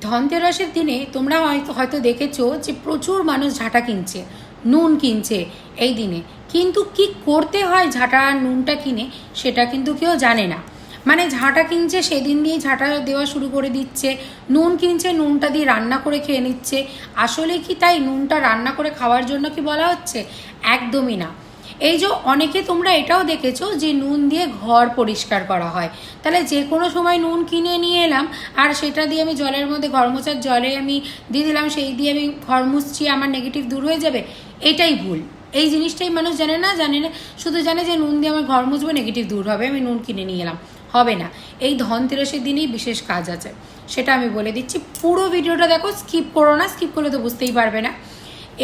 ধনতেরাসের দিনে তোমরা হয়তো হয়তো দেখেছ যে প্রচুর মানুষ ঝাঁটা কিনছে, নুন কিনছে এই দিনে। কিন্তু কি করতে হয় ঝাঁটা আর নুনটা কিনে সেটা কিন্তু কেউ জানে না। মানে ঝাঁটা কিনছে, সেদিন দিয়েই ঝাঁটা দেওয়া শুরু করে দিচ্ছে, নুন কিনছে, নুনটা দিয়ে রান্না করে খেয়ে নিচ্ছে। আসলে কি তাই নুনটা রান্না করে খাওয়ার জন্য কি বলা হচ্ছে? একদমই না। এই যে অনেকে তোমরা এটাও দেখেছ যে নুন দিয়ে ঘর পরিষ্কার করা হয়। তাহলে যে কোনো সময় নুন কিনে নিয়ে এলাম, আর সেটা দিয়ে আমি জলের মধ্যে ঘর মোছার জলে আমি দিয়ে দিলাম, সেই দিয়ে আমি ঘর মুছছি, আমার নেগেটিভ দূর হয়ে যাবে, এটাই ভুল। এই জিনিসটাই মানুষ জানে না জানে না, শুধু জানে যে নুন দিয়ে আমার ঘর মুছবো নেগেটিভ দূর হবে, আমি নুন কিনে নিয়ে এলাম। হবে না। এই ধনতেরাসের দিনেই বিশেষ কাজ আছে। সেটা আমি বলে দিচ্ছি। পুরো ভিডিওটা দেখো স্কিপ করো না স্কিপ করলে তো বুঝতেই পারবে না।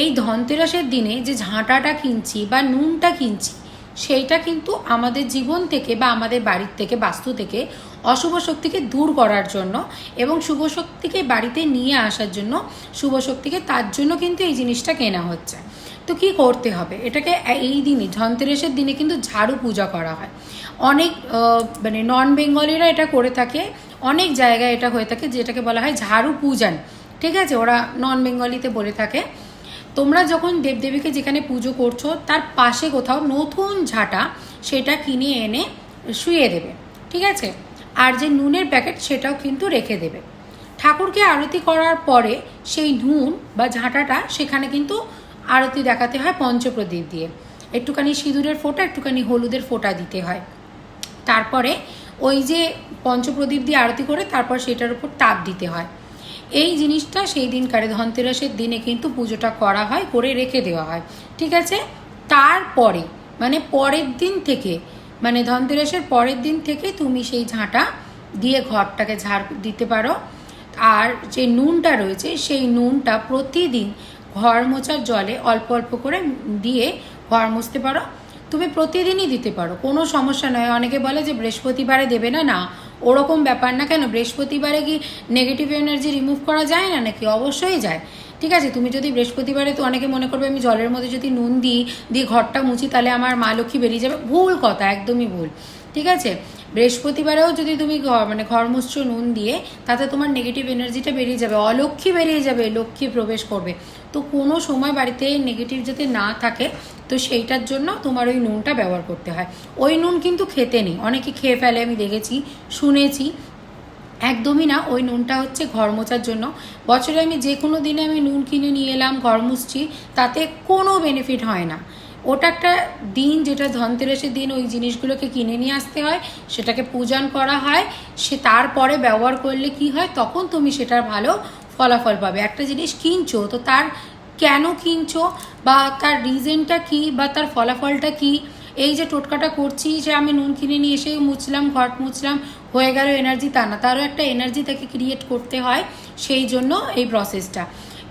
এই ধনতেরাসের দিনে যে ঝাঁটাটা কিনছি বা নুনটা কিনছি, সেইটা কিন্তু আমাদের জীবন থেকে বা আমাদের বাড়ির থেকে, বাস্তু থেকে, অশুভ শক্তিকে দূর করার জন্য এবং শুভ শক্তিকে বাড়িতে নিয়ে আসার জন্য, শুভ শক্তিকে তার জন্য কিন্তু এই জিনিসটা কেনা হচ্ছে। তো কি করতে হবে? এটাকে এই দিনে, ধনতেরাসের দিনে কিন্তু ঝাড়ু পূজা করা হয়। অনেক মানে নন বেঙ্গলিরা এটা করে থাকে, অনেক জায়গায় এটা হয়ে থাকে, যেটাকে বলা হয় ঝাড়ু পূজন। ঠিক আছে? ওরা নন বেঙ্গলিতে বলে থাকে। তোমরা যখন দেবদেবীকে যেখানে পুজো করছ, তার পাশে কোথাও নতুন ঝাঁটা, সেটা কিনে এনে শুয়ে দেবে, ঠিক আছে? আর যে নুনের প্যাকেট, সেটাও কিন্তু রেখে দেবে। ঠাকুরকে আরতি করার পরে সেই নুন বা ঝাঁটাটা সেখানে কিন্তু আরতি দেখাতে হয় পঞ্চপ্রদীপ দিয়ে। একটুখানি সিঁদুরের ফোঁটা, একটুখানি হলুদের ফোঁটা দিতে হয়। তারপরে ওই যে পঞ্চপ্রদীপ দিয়ে আরতি করে, তারপর সেটার উপর তাপ দিতে হয়। এই জিনিসটা সেই দিনকারে ধনতেরাসের দিনে কিন্তু পুজোটা করা হয়, করে রেখে দেওয়া হয়। ঠিক আছে? তারপরে মানে পরের দিন থেকে মানে ধনতেরাসের পরের দিন থেকে তুমি সেই ঝাঁটা দিয়ে ঘরটাকে ঝাড় দিতে পারো। আর যে নুনটা রয়েছে, সেই নুনটা প্রতিদিন ঘর মোছার জলে অল্প অল্প করে দিয়ে ঘর মুছতে পারো। তুমি প্রতিদিনই দিতে পারো, কোনো সমস্যা নয়। অনেকে বলে যে বৃহস্পতিবারে দেবে না না। ওরকম ব্যাপার না কেন? বৃহস্পতিবারে কি নেগেটিভ এনার্জি রিমুভ করা যায় না নাকি? অবশ্যই যায়। ঠিক আছে, তুমি যদি বৃহস্পতিবারে তো অনেকে মনে করবে আমি জলের মধ্যে যদি নুন দিই, দিয়ে ঘরটা মুছি, তাহলে আমার মা লক্ষ্মী বেরিয়ে যাবে। ভুল কথা, একদমই ভুল। ঠিক আছে? বৃহস্পতিবারেও যদি তুমি মানে ঘর মুছছো, নুন দিয়ে, তাতে তোমার নেগেটিভ এনার্জিটা বেরিয়ে যাবে, অলক্ষ্মী বেরিয়ে যাবে, লক্ষ্মী প্রবেশ করবে। তো কোনো সময় বাড়িতে নেগেটিভ যাতে না থাকে, তো সেইটার জন্য তোমার ওই নুনটা ব্যবহার করতে হয়। ওই নুন কিন্তু খেতে নেই। অনেকে খেয়ে ফেলে, আমি দেখেছি, শুনেছি। একদমই না, ওই নুনটা হচ্ছে ঘর মোছার জন্য। বছরে আমি যে কোনো দিনে আমি নুন কিনে নিয়ে এলাম, ঘর মুছছি, তাতে কোনো বেনিফিট হয় না। ওটা একটা দিন যেটা ধনতেরাসের দিন, ওই জিনিসগুলোকে কিনে নিয়ে আসতে হয়, সেটাকে পূজন করা হয়, সে তারপরে ব্যবহার করলে কি হয়, তখন তুমি সেটার ভালো ফলাফল পাবে। একটা জিনিস কিনছো, তো তার কেন কিনছো, বা তার রিজনটা কি, বা তার ফলাফলটা কি এই যে টোটকাটা করছি যে আমি নুন কিনে নিয়ে এসে মুছলাম, ঘট মুছলাম, হয়ে গেল এনার্জি তা না। তারও একটা এনার্জি তাকে ক্রিয়েট করতে হয় সেই জন্য এই প্রসেসটা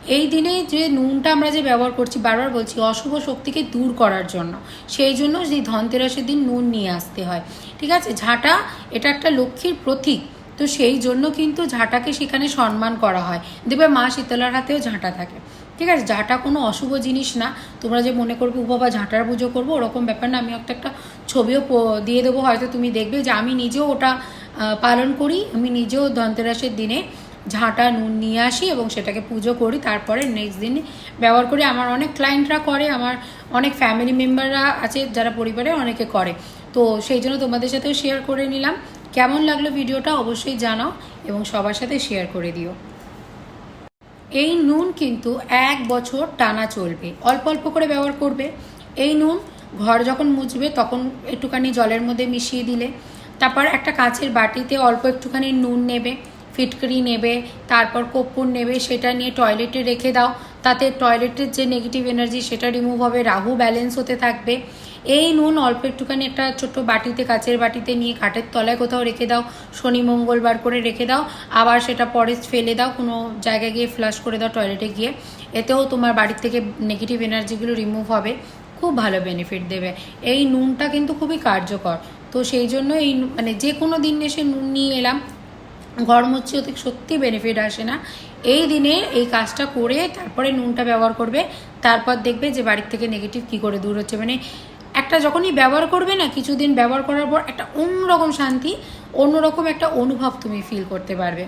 এই দিনে যে নুনটা আমরা যে ব্যবহার করছি, বারবার বলছি, অশুভ শক্তিকে দূর করার জন্য। সেই জন্য সেই ধনতেরাসের দিন নুন নিয়ে আসতে হয়। ঠিক আছে? ঝাঁটা, এটা একটা লক্ষ্মীর প্রতীক। তো সেই জন্য কিন্তু ঝাঁটাকে সেখানে সম্মান করা হয়। দেখবে মা শীতলার হাতেও ঝাঁটা থাকে। ঠিক আছে, ঝাঁটা কোনো অশুভ জিনিস না। তোমরা যে মনে করবে বাবা, ঝাঁটার পুজো করব? ওরকম ব্যাপার না। আমি একটা একটা ছবিও দিয়ে দেবো। হয়তো তুমি দেখবে যে আমি নিজেও ওটা পালন করি। আমি নিজেও ধনতেরাসের দিনে ঝাঁটা, নুন নিয়ে আসি এবং সেটাকে পুজো করি। তারপরে নেক্সট দিন ব্যবহার করি। আমার অনেক ক্লায়েন্টরা করে, আমার অনেক ফ্যামিলি মেম্বাররা আছে যারা পরিবারে অনেকে করে। তো সেই জন্য তোমাদের সাথেও শেয়ার করে নিলাম। কেমন লাগল ভিডিওটা অবশ্যই জানাও এবং সবার সাথে শেয়ার করে দিও। এই নুন কিন্তু এক বছর টানা চলবে। অল্প অল্প করে ব্যবহার করবে। এই নুন ঘর যখন মুছবে তখন একটুখানি জলের মধ্যে মিশিয়ে দিলে। তারপর একটা কাঁচের বাটিতে অল্প একটুখানি নুন নেবে, ফিটকরি নেবে, তারপর কর্পূর নেবে, সেটা নিয়ে টয়লেটে রেখে দাও। তাতে টয়লেটের যে নেগেটিভ এনার্জি সেটা রিমুভ হবে, রাহু ব্যালেন্স হতে থাকবে। এই নুন অল্প একটুখানি একটা ছোট্ট বাটিতে, কাচের বাটিতে নিয়ে খাটের তলায় কোথাও রেখে দাও, শনি মঙ্গলবার করে রেখে দাও, আবার সেটা পরে ফেলে দাও, কোনো জায়গায় গিয়ে ফ্লাশ করে দাও টয়লেটে গিয়ে। এতেও তোমার বাড়ির থেকে নেগেটিভ এনার্জিগুলো রিমুভ হবে, খুব ভালো বেনিফিট দেবে। এই নুনটা কিন্তু খুবই কার্যকর। তো সেই জন্য এই মানে যে কোনো দিন এসে নুন নিয়ে এলাম ঘর মুচ্ছে ওতে সত্যি বেনিফিট আসে না। এই দিনে এই কাজটা করে তারপরে নুনটা ব্যবহার করবে, তারপর দেখবে যে বাড়ির থেকে নেগেটিভ কী করে দূর হচ্ছে। মানে একটা যখনই ব্যবহার করবে না, কিছুদিন ব্যবহার করার পর একটা অন্যরকম শান্তি, অন্যরকম একটা অনুভব তুমি ফিল করতে পারবে।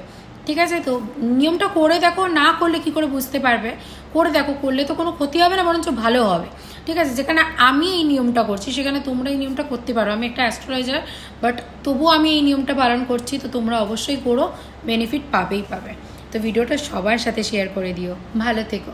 ঠিক আছে তো? নিয়মটা করে দেখো, না করলে কি করে বুঝতে পারবে? করে দেখো, করলে তো কোনো ক্ষতি হবে না, বরঞ্চ ভালো হবে। ঠিক আছে? যেখানে আমি এই নিয়মটা করছি, সেখানে তোমরা এই নিয়মটা করতে পারো। আমি একটা অ্যাস্ট্রোলজার বাট তবুও আমি এই নিয়মটা পালন করছি, তো তোমরা অবশ্যই করো বেনিফিট পাবেই পাবে। তো ভিডিওটা সবার সাথে শেয়ার করে দিও। ভালো থেকো।